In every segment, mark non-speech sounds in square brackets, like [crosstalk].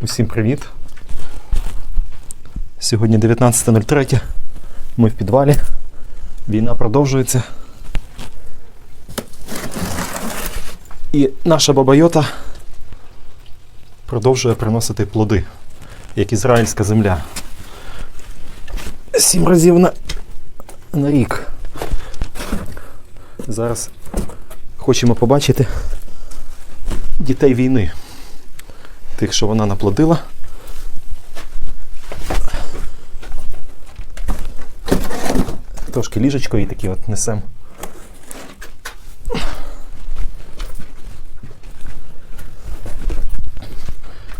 Усім привіт. Сьогодні 19.03. Ми в підвалі. Війна продовжується. І наша бабайота продовжує приносити плоди, як ізраїльська земля. Сім разів на, на рік. Зараз хочемо побачити дітей війни. Тих, що вона наплодила. Трошки ліжечко і такі от несем.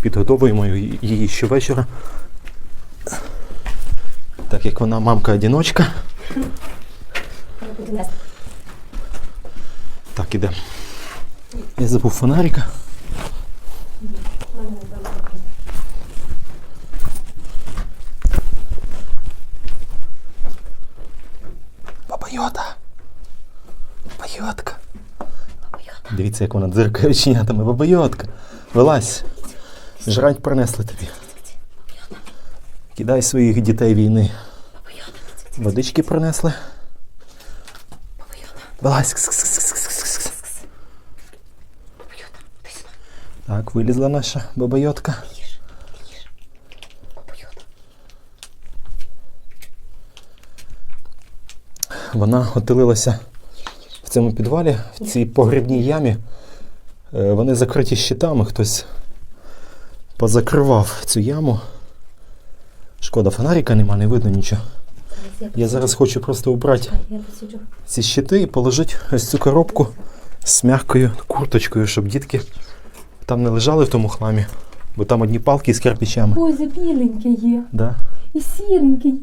Підготовуємо її щовечора. Так як вона мамка-одіночка. Так, іде. Я забув фонарика. Баба Йота. Дивіться, як вона дзиркає оченятами. Баба Йотка. Вилазь. Жрать принесли тобі. Кидай своїх дітей війни. Водички принесли. Вилазь. Так, вилізла наша баба Вона отелилася в цьому підвалі, в цій погрібній ямі. Е, Вони закриті щитами, хтось позакривав цю яму. Шкода, фонарика нема, не видно нічого. Я зараз хочу просто убрати ці щити і положити ось цю коробку з м'якою курточкою, щоб дітки там не лежали в тому хламі, бо там одні палки з кирпичами. Боже, біленький є. Да? І сіренький.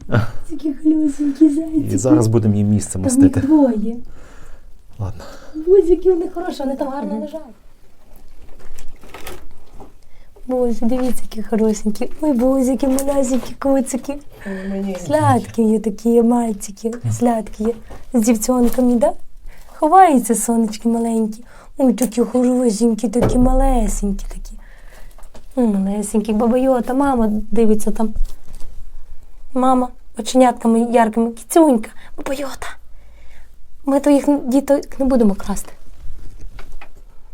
Такі хлюсенькі зайці. І зараз будемо їм місце Там їх мостити. двоє. Ладно. Боже, які вони хороші, вони там гарно лежать. Боже, дивіться, які хорошенькі. Ой, боже, які малесенькі куцики. Сладкі є такі мальчики, сладкі є. З дівчонками, да? Ховаються сонечки маленькі. Ой, такі хорошенькі, такі малесенькі такі. Ой, малесенькі. Баба Йота, мама дивиться там. Мама, оченятками яркими, кіцюнька, баба Йота. Ми твоїх діток не будемо красти.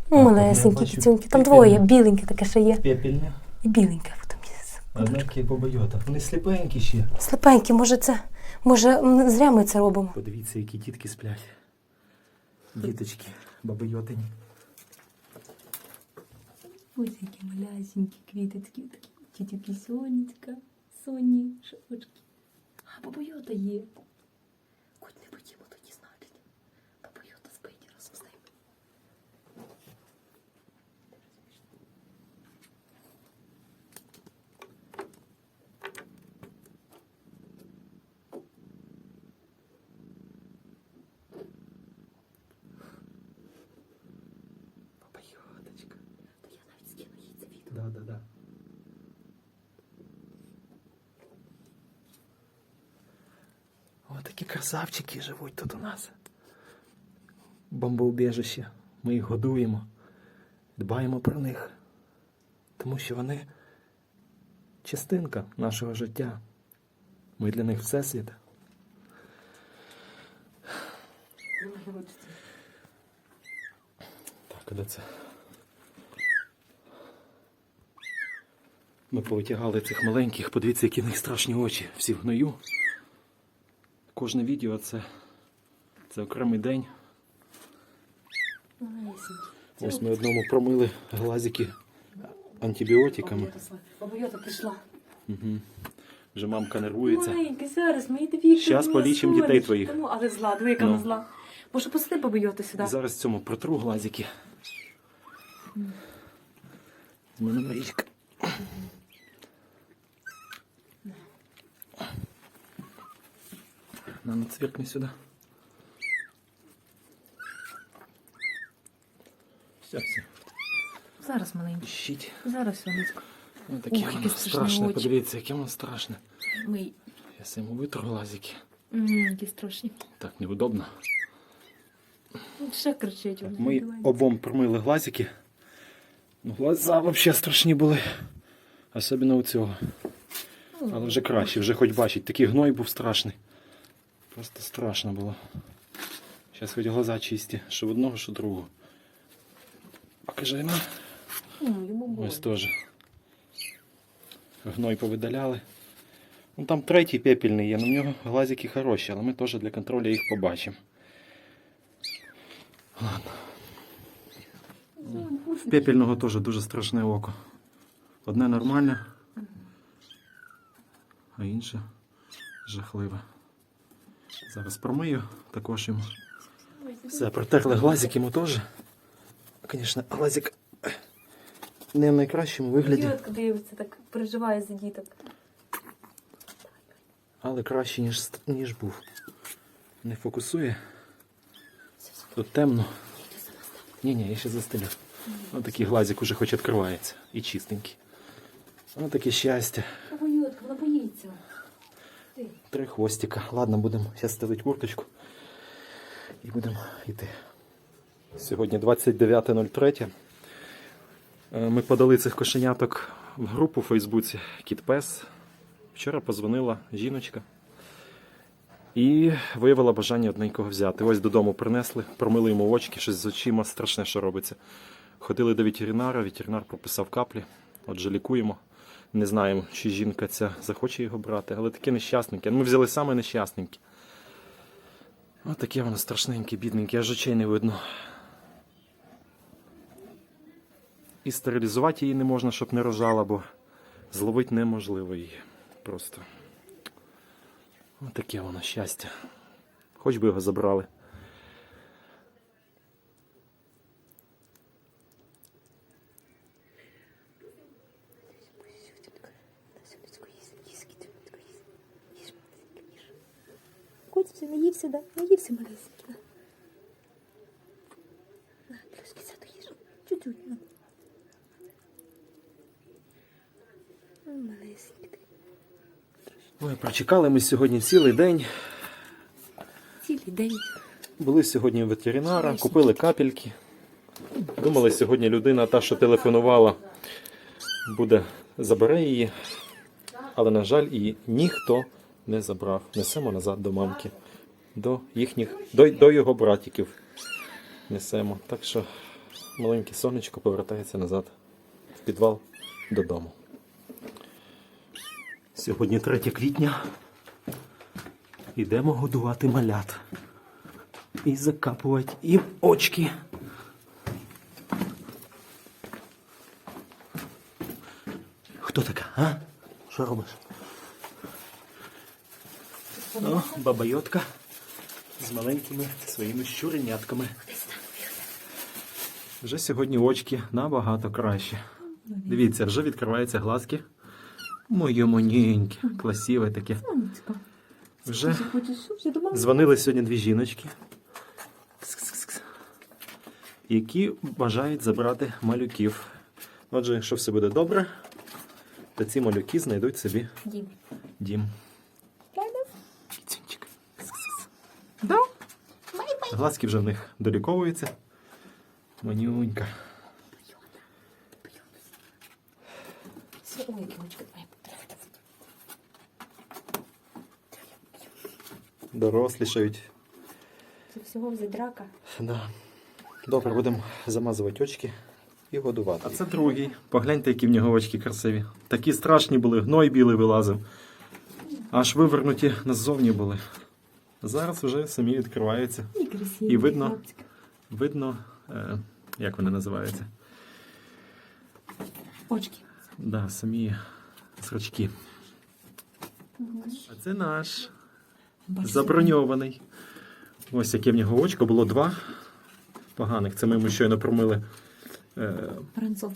Ну, Малесенькі кіцюньки. Там двоє, біленьке таке ще є. Пепельня. І біленьке потім є. Однакі бабайота. Вони сліпенькі ще. Слепенькі, може це. Може, зря ми це робимо. Подивіться, які дітки сплять. Діточки, бабайотині. Ось які малясенькі квіточки, такі тітюки сонечка, сонні шапочки. А бабойота є. Хоч не будемо тоді значить. Бабойота спить разом з ними. Бабайоточка. То я навіть скину їй це відео. Да, да, да. Такі красавчики живуть тут у нас. Бомбоубіжище. Ми їх годуємо, дбаємо про них. Тому що вони частинка нашого життя. Ми для них всесвіт. Так, де це? Ми повитягали цих маленьких, подивіться, які в них страшні очі, всі в гною. Кожне відео це, це окремий день. Ось ми одному промили глазики антибіотиками. Бабойота прийшла. Угу. Вже мамка нервується. Маленька, зараз ми дві. Щас полічимо дітей твоїх. Ну, але зла, яка Ну. зла. Може, посади бабойоту сюди. Зараз цьому протру глазики. З мене Марічка. На, ну цвіркни сюди. Все, все. Зараз, маленький. Щить. Зараз, сонечко. Ну, таке Ух, воно яке страшне страшне. очі. Подивіться, яке воно страшне. Ми. Я йому витру глазики. М, Які страшні. Так, неудобно. Ну, Ще кричить вони. Ми Давай. обом промили глазики. Ну, глаза взагалі страшні були. Особливо у цього. Але вже краще, вже хоч бачить. Такий гной був страшний. Просто страшно було. Зараз хоч глаза чисті, що в одного, що другого. Покажи нам. Ось теж. Гной повидаляли. Ну там третій пепельний є, на нього глазики хороші, але ми теж для контролю їх побачимо. Ладно. В пепельного теж дуже страшне око. Одне нормальне, а інше жахливе. Зараз промию також йому. Все, протерли глазик йому теж. Звісно, глазик не в найкращому вигляді, Дівчатка дивиться, так переживає за діток. але краще, ніж, ніж був. Не фокусує. Тут темно. Ні, ні, я ще застелю. Ось такий глазик уже хоч відкривається. І чистенький. Ось таке щастя. Ой, вона боїться. Три хвостика. Ладно, будемо зараз ставити курточку. І будемо йти. Сьогодні 29.03. Е, Ми подали цих кошеняток в групу в Фейсбуці Кіт Пес. Вчора позвонила жіночка і виявила бажання одненького взяти. Ось додому принесли, промили йому очки, щось з очима страшне, що робиться. Ходили до ветеринара, ветеринар прописав каплі. Отже, лікуємо. Не знаємо, чи жінка ця захоче його брати, але таке нещасненьке. Ми взяли саме нещасненьке. Ось таке воно страшненьке, бідненьке, аж очей не видно. І стерилізувати її не можна, щоб не рожала, бо зловити неможливо її. Просто. Ось таке воно щастя. Хоч би його забрали. Котя, наївся, да? Наївся малесенький? На, трошки сяду їж. Чуть-чуть, ну. Ну, Малесенький. Ой, прочекали ми сьогодні цілий день. Цілий день. Були сьогодні у ветеринара, купили капельки. Думали, сьогодні людина, та, що телефонувала, буде, забере її. Але, на жаль, її ніхто не забрав. Несемо назад до мамки, до їхніх, до, до його братиків. Несемо. Так що маленьке сонечко повертається назад в підвал додому. Сьогодні 3 квітня. Йдемо годувати малят і закапувати їм очки. Хто така, а? Що робиш? О, баба Йотка з маленькими своїми щуренятками. Вже сьогодні очки набагато краще. Дивіться, вже відкриваються глазки. Моє маненьке, красиве таке. Вже? Дзвонили сьогодні дві жіночки, які бажають забрати малюків. Отже, якщо все буде добре, то ці малюки знайдуть собі Дім. дім. Правда? Кіцюнчик. Да? Глазки вже в них доліковуються. Манюнька. Ой, кімочка, давай. Дорослішають. Це всього вже драка. Да. Добре, будемо замазувати очки і годувати. А це другий. Погляньте, які в нього очки красиві. Такі страшні були, гной білий вилазив. Аж вивернуті назовні були. Зараз вже самі відкриваються. І красивий. І видно. Видно, е, як вони називаються. Очки. Да, самі зрачки. А це наш заброньований. Ось яке в нього очко, було два поганих. Це ми йому щойно промили. Е,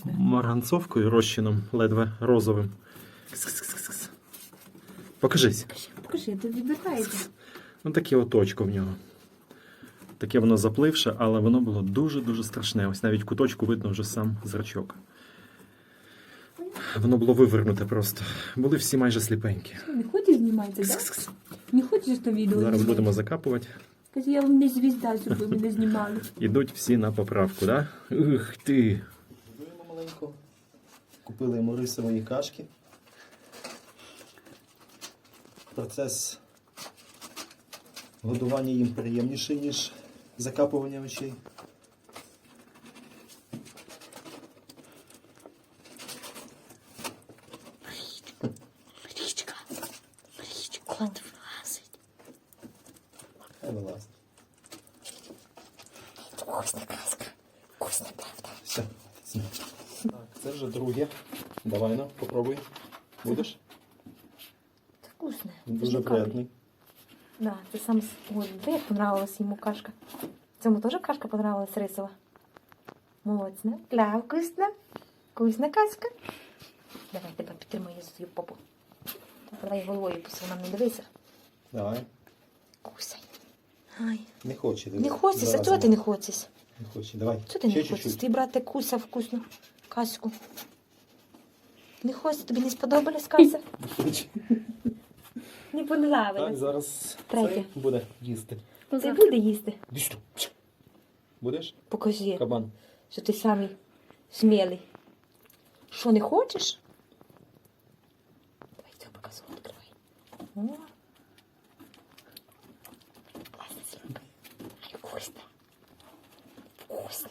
марганцовкою розчином, ледве розовим. Покажись. Покажи, тут відбирається. Ну таке от очко в нього. Таке воно запливше, але воно було дуже-дуже страшне. Ось навіть в куточку видно вже сам зрачок. Воно було вивернуте просто. Були всі майже сліпенькі. Не хочеш знімати, так? Не хочеш то відео Зараз знімати? будемо закапувати. Каже, я вам не звізда, щоб ви мене знімали. Ідуть всі на поправку, да? Ух ти. Купили йому рисової кашки. Процес годування їм приємніший, ніж закапування очей. Річка. Річка. Кот влазить. Хай вилазить. Вкусна казка. Вкусна правда. Все. Так, це вже друге. Давай ну, попробуй. Будеш? Вкусна. Він дуже приємний. Це сам Ой, де як понравилась йому кашка. Цьому теж кашка понравилась рисова. Молодцна. Кля, вкусна. Вкусна кашка. Давай тебе підтримаю за свою попу. Давай головою по своєму не дивися. Давай. Кусай. Ай. Не хоче. Не хочеш, а чого ти не хочеш? Не хоче. Давай. Чого ти не хочеш? чуть-чуть. Твій брат кусав вкусну каську. Не хочеш, тобі не сподобалась кася? [laughs] Хоче. Не Так, понравилась. зараз Третє. цей буде їсти. Ти буде їсти? Сюди. Будеш? Покажи, Кабан. що ти самий смілий. Що, не хочеш? Давай цього показу відкривай. О. Ай, вкусно. Вкусно.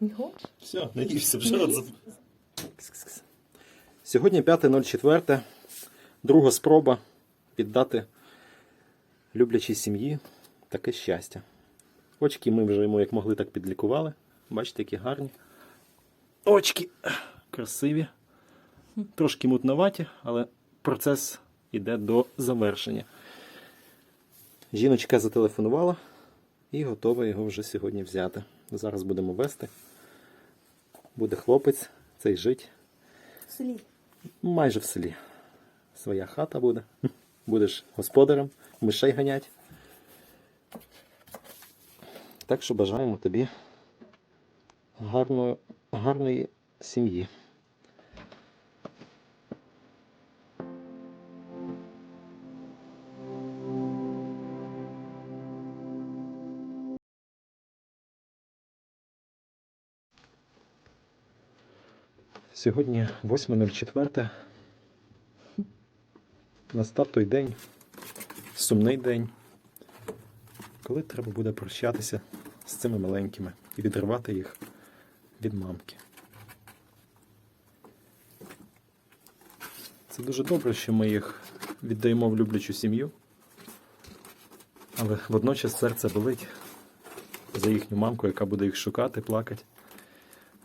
Не хочеш? Все, наївся вже. от за- Кс-кс-кс. Сьогодні 5.04. Друга спроба віддати люблячій сім'ї таке щастя. Очки ми вже йому як могли, так підлікували. Бачите, які гарні. Очки красиві. Трошки мутноваті, але процес іде до завершення. Жіночка зателефонувала і готова його вже сьогодні взяти. Зараз будемо вести. Буде хлопець, цей жить В селі. Майже в селі. Своя хата буде. [laughs] Будеш господарем, мишей ганять. Так що бажаємо тобі гарної, гарної сім'ї. Сьогодні 8.04. Настав той день, сумний день, коли треба буде прощатися з цими маленькими і відривати їх від мамки. Це дуже добре, що ми їх віддаємо в люблячу сім'ю, але водночас серце болить за їхню мамку, яка буде їх шукати, плакати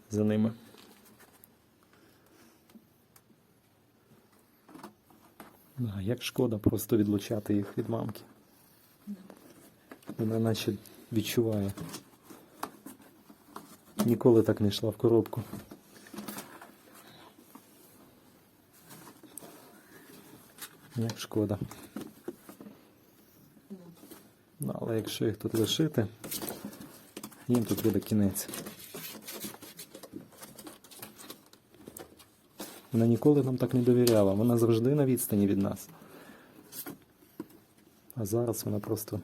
за ними. Як шкода просто відлучати їх від мамки. Вона наче відчуває. Ніколи так не йшла в коробку. Як шкода. Ну, але якщо їх тут лишити, їм тут буде кінець. Вона ніколи нам так не довіряла. Вона завжди на відстані від нас. А зараз вона просто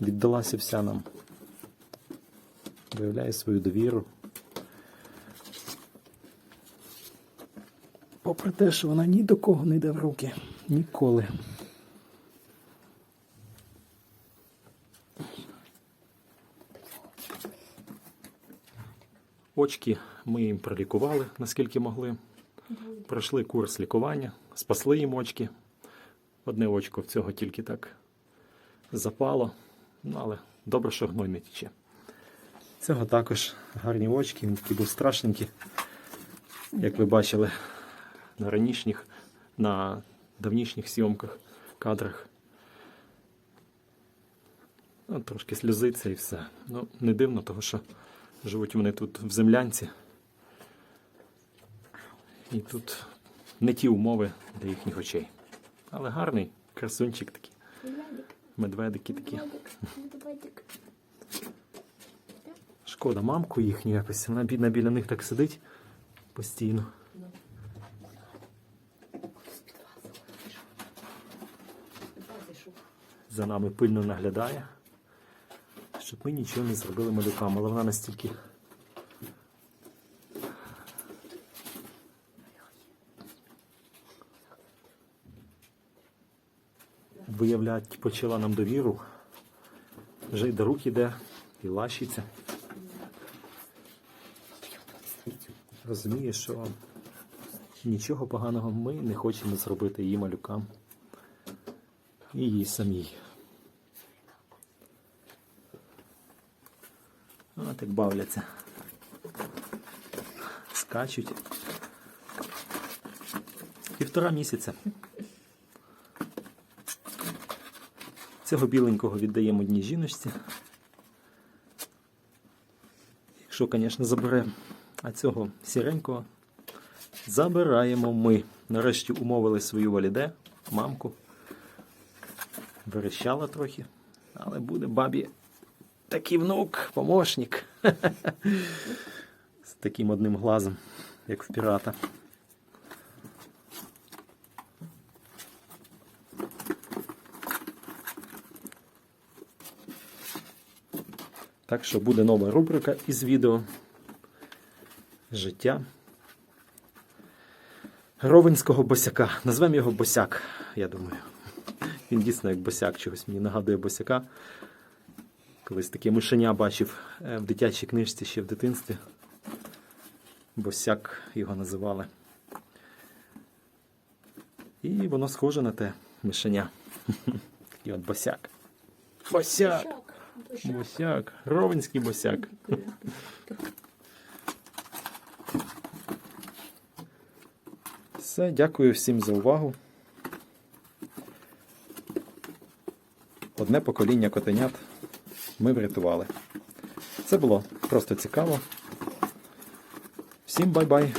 віддалася вся нам. Виявляє свою довіру. Попри те, що вона ні до кого не йде в руки. Ніколи. Очки ми їм пролікували, наскільки могли. Пройшли курс лікування, спасли їм очки. Одне очко в цього тільки так запало. Ну, але добре, що гной не тече. Цього також гарні очки, він такий був страшненький, як ви бачили на ранішніх, на давнішніх зйомках, кадрах. Ну, трошки сльозиться і все. Ну, не дивно, тому що живуть вони тут в землянці. І тут не ті умови для їхніх очей. Але гарний красунчик такий. Медведики такі. Шкода, мамку їхню якось. Вона бідна біля них так сидить постійно. За нами пильно наглядає. щоб ми нічого не зробили малюкам, але вона настільки. Виявлять, почала нам довіру. Вже й до рук іде, і лащиться. Розуміє, що нічого поганого ми не хочемо зробити її малюкам і їй самій. От як бавляться. Скачуть. Півтора місяця. Цього біленького віддаємо одній жіночці. Якщо, звісно, забере, а цього сіренького забираємо ми. Нарешті умовили свою валіде, мамку. Верещала трохи, але буде бабі такий внук, помощник. [laughs] З таким одним глазом, як в пірата. Так що буде нова рубрика із відео Життя Ровенського босяка. Назвемо його босяк, я думаю. Він дійсно як босяк чогось мені нагадує босяка. Колись таке мишеня бачив е, в дитячій книжці ще в дитинстві. Босяк його називали. І воно схоже на те мишеня. [laughs] Такий от босяк. Босяк! Босяк, ровенський босяк. Все, дякую всім за увагу. Одне покоління котенят ми врятували. Це було просто цікаво. Всім бай-бай!